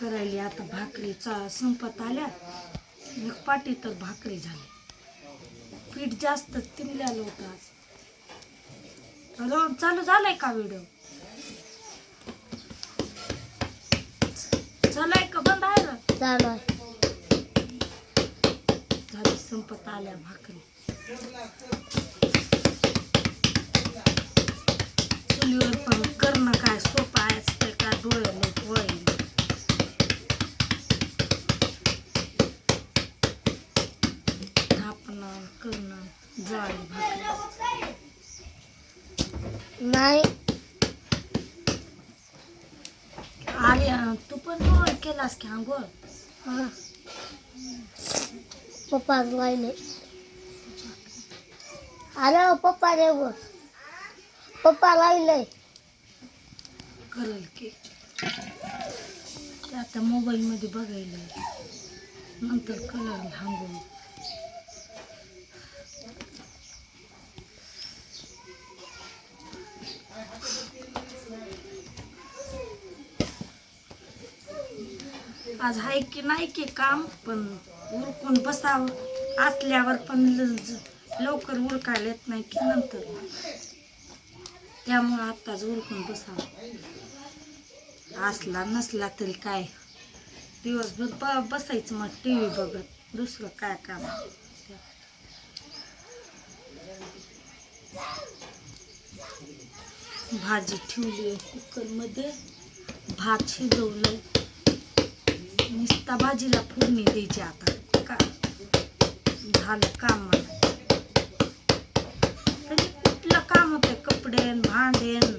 करायली. आता भाकरीचा संपत आल्या. एक पाटी तर भाकरी झाली. पीठ जास्त तिमल्यालं होतं आज. हॅलो चालू झालाय का व्हिडिओ? चालाय का? बंद आहे ना? झाली संपत आल्या भाकरी. चुलीवर पण करणं काय सोपं आहे ते काय डोळे नाही. आली अं, तू पण डोळ केलास की आंघोळ हा. पप्पा राहिले अरे पप्पा रे पप्पा राहिले करेल की. आता मोबाईलमध्ये बघायला नंतर कलर हांगून आज आहे की नाही की काम पण उरकून बसावं. असल्यावर पण ल- लवकर उरकायला येत नाही की नंतर. त्यामुळं आत्ताच उरकून बसावं. असला नसला तरी काय? दिवसभर ब बसायचं मग टी व्ही बघत. दुसरं काय काम? भाजी ठेवली कुकरमध्ये. भात शिजवलं नुसता भाजीला फोडणी द्यायची आता. का? झालं काम मला तरी कुठलं काम होतं कपडेन भांडेन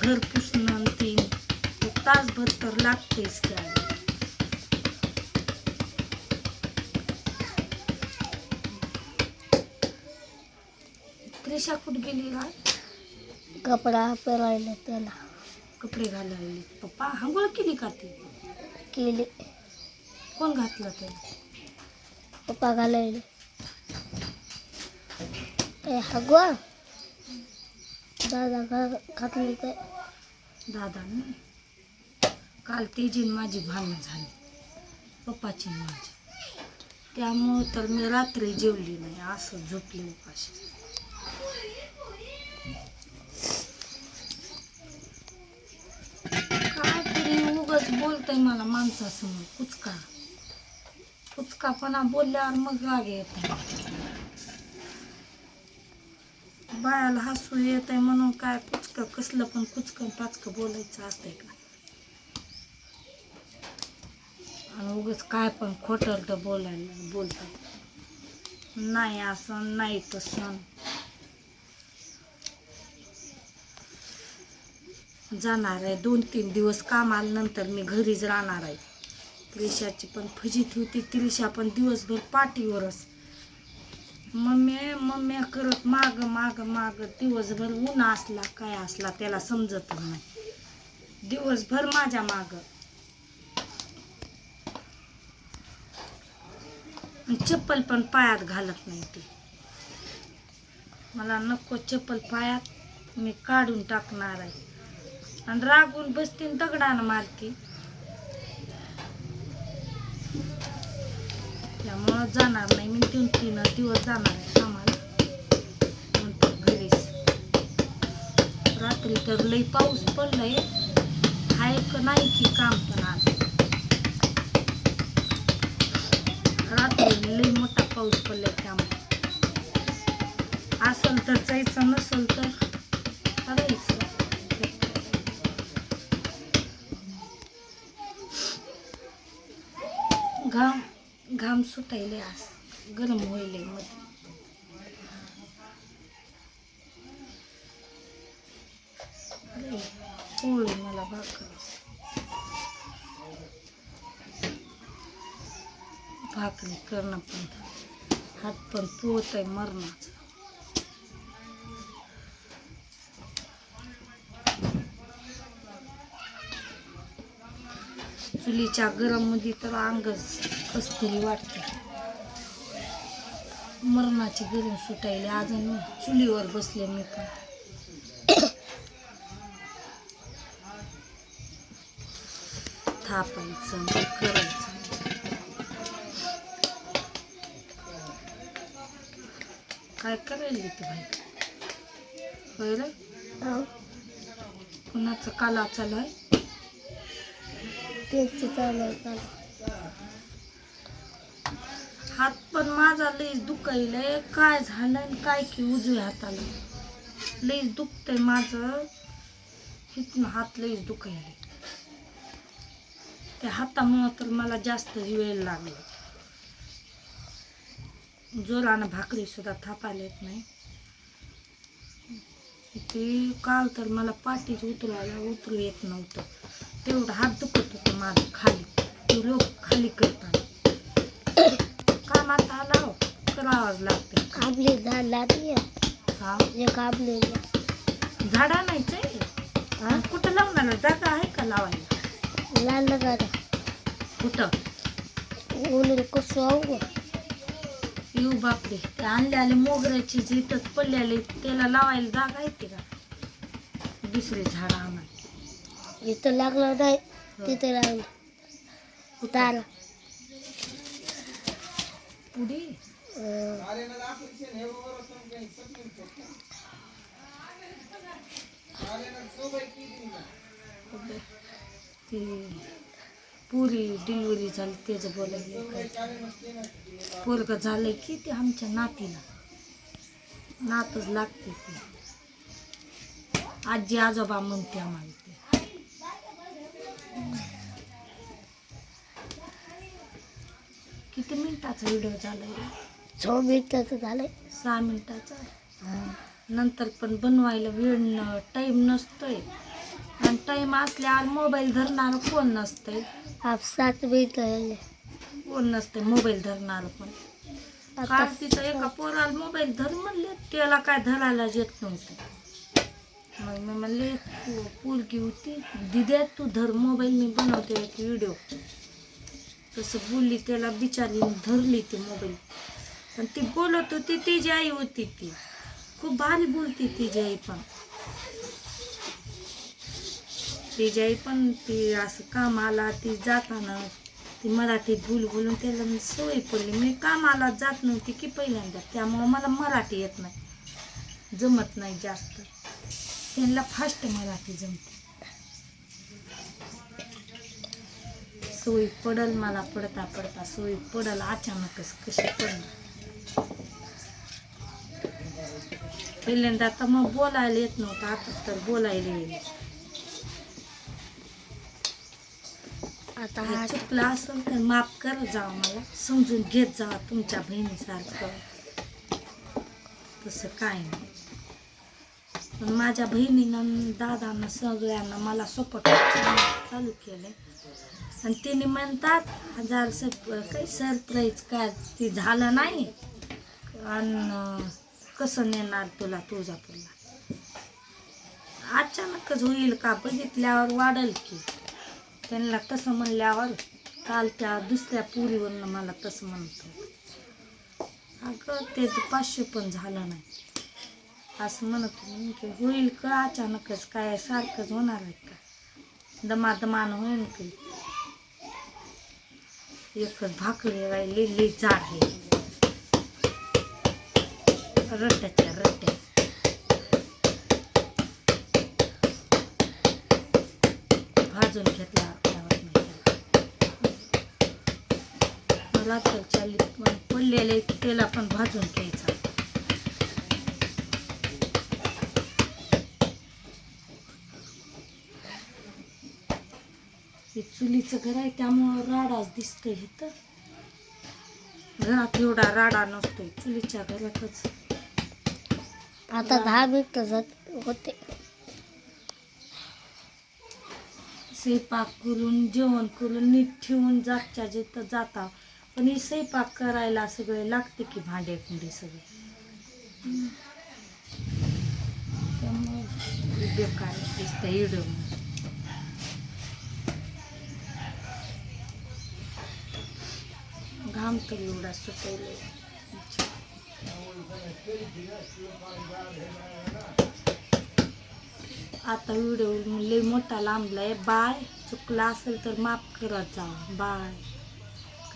घर पुसणं तीन. तासभर तर लागतेच काय त्रिशा कुठे गेली काय कपडा पेरायला त्याला. कपडे घालायला पप्पा आंघोळ केली का ती? केली कोण घातलं ते? पप्पा घालायले. हगवा. दादा घा घातली काय? दादांनी काल तेजी माझी भांडणं झाली. पप्पाची माझी. त्यामुळं तर मी रात्री जेवली नाही असं झोपले उपाशी काय तरी उगाच बोलतय मला माणसासमोर कुचका कुचकापणा बोलल्यावर मग राग येत बायाला हसू येत आहे म्हणून काय कुचकं कसलं पण कुचकं पाचकं बोलायचं असतंय का? आणि उगाच काय पण खोटरट बोलायला बोलतात. नाही असं नाही तसं. जाणार आहे. दोन तीन दिवस कामाला नंतर मी घरीच राहणार आहे. त्रिशाची पण फजित होती. त्रिशा पण दिवसभर पाठीवरच. मम्मी मम्मी करत माग माग माग. दिवसभर ऊन असला काय असला त्याला समजत नाही. दिवसभर माझ्या माग. चप्पल पण पायात घालत नाही ती. मला नको चप्पल पायात. मी काढून टाकणार आहे. आणि रागून बसतीन दगडानं मारती. त्यामुळं जाणार नाही मी तीन तीन दिवस जाणार आहे कामाला. नंतर घरीच. रात्री तर लई पाऊस पडलाय. हाय का नाही की काम पण आज? रात्री लई मोठा पाऊस पडलाय. सुटायले आस गरम होईल मध्ये. पोळी मला भाकर भाकरी करणं पण हात पण पोहत आहे मरणाचं. चुलीच्या गरममध्ये तर अंगच कस तरी वाटते. मरणाची गरम सुटायले अजून चुलीवर बसले मी पण. थापायचं करायचं. काय करायला तू भाई होय रे? हो. कुणाचं काला चालू आहे? तेच चालू आहे चालू हात पण माझा लईच दुखायलंय काय झालं आणि काय की उजव्या हाताला? लईच दुखतंय माझं. इथनं हात लईच दुखायले. त्या हातामुळं तर मला जास्त वेळ लागला. जोरानं भाकरी सुद्धा थापायला येत नाही. ते काल तर मला पाठीच उतरायला उतरू येत नव्हतं. तेवढं हात दुखत होतं माझं खाली. ते लोक खाली करतात कामात आला करावाच लागते. काबली झाड लागली हा? जे काबली झाडा आहे? हा? कुठं लावणार? जागा आहे का लावायला? लाल गाडा कुठं? ऊन कसं आऊ येऊ बापरे. ते आणले आले मोगऱ्याची जिथंच पडलेले त्याला लावायला जागा येते का? दुसरे झाड आणा. जिथं लागलं नाही तिथं लागलं. तारा पुढे? ती पुरी डिलिव्हरी झाली त्याचं बोलायला पोरग झालंय की ते आमच्या नातीला. नातच लागते ते. आजी आजोबा म्हणते आम्हाला ते. किती मिनिटाचा व्हिडिओ आहे छो मिनिटाचं झालंय. सहा मिनिटाचा नंतर पण बनवायला वेळ टाईम नसतोय. आणि टाईम असल्यावर मोबाईल धरणार कोण नसतंय? आप सात मिनिट कोण नसतंय मोबाईल धरणार पण? तिथं एका पोराला मोबाईल धर म्हणले त्याला काय धरायला येत नव्हतं. मग मी म्हणले तू पोरगी होती. दिद्या तू धर मोबाईल मी बनवते एक व्हिडिओ तसं बोलली त्याला बिचारी धरली ती मोबाईल आणि ती बोलत होती तिची आई होती ती. खूप भारी बोलती तिची आई पण. तिची आई पण ती असं कामाला ती जाताना ती मराठीत भूल बोलून त्याला मी सवय पडली. मी कामाला जात नव्हती की पहिल्यांदा. त्यामुळं मला मराठी येत नाही. जमत नाही जास्त. त्यांना फास्ट मराठी जमते. सोयी पडल मला पडता पडता सोयी पडल. अचानकच कशी पडणार पहिल्यांदा तर मग बोलायला येत नव्हतं आता तर बोलायला येईल आता हे चुकलं असेल तर माफ करत जावं मला समजून घेत जावा तुमच्या बहिणीसारखं तसं काय नाही पण माझ्या बहिणीनं दादानं सगळ्यांना मला सपोर्ट चालू केलंय आणि तिने म्हणतात हजार सप काही सरप्राईज काय ते झालं नाही आणि कसं नेणार तुला तुळजापूरला? अचानकच होईल का? बघितल्यावर वाढल की. त्यांना तसं म्हणल्यावर काल त्या दुसऱ्या पुरीवरनं मला तसं म्हणतो. अगं त्याचं पाचशे पण झालं नाही. असं म्हणत की होईल का? अचानकच काय? सारखंच होणार आहे का? दमादमान होईल की. एकच भाकरी राहिली लई जाड आहे. रट्ट्याच्या रट्ट्या. भाजून घेतला आपल्यावर. मला तर चाली पण पडलेले त्याला पण भाजून घ्यायचा. हे चुलीचं घर आहे त्यामुळं राडाच दिसतोय इथं घरात एवढा राडा नसतोय चुलीच्या घरातच. आता दहा मिनिट जात होते. स्वयंपाक करून जेवण करून नीट ठेवून जागच्या जिथं जाता. पण ही स्वयंपाक करायला सगळे लागते की भांडे कुंडे सगळे. त्यामुळे बेकार दिसतं इडं घाम तर एवढा सुटवले आता व्हिडिओ लई मोठा लांबलाय. बाय. चुकला असेल तर माफ करत जा. बाय.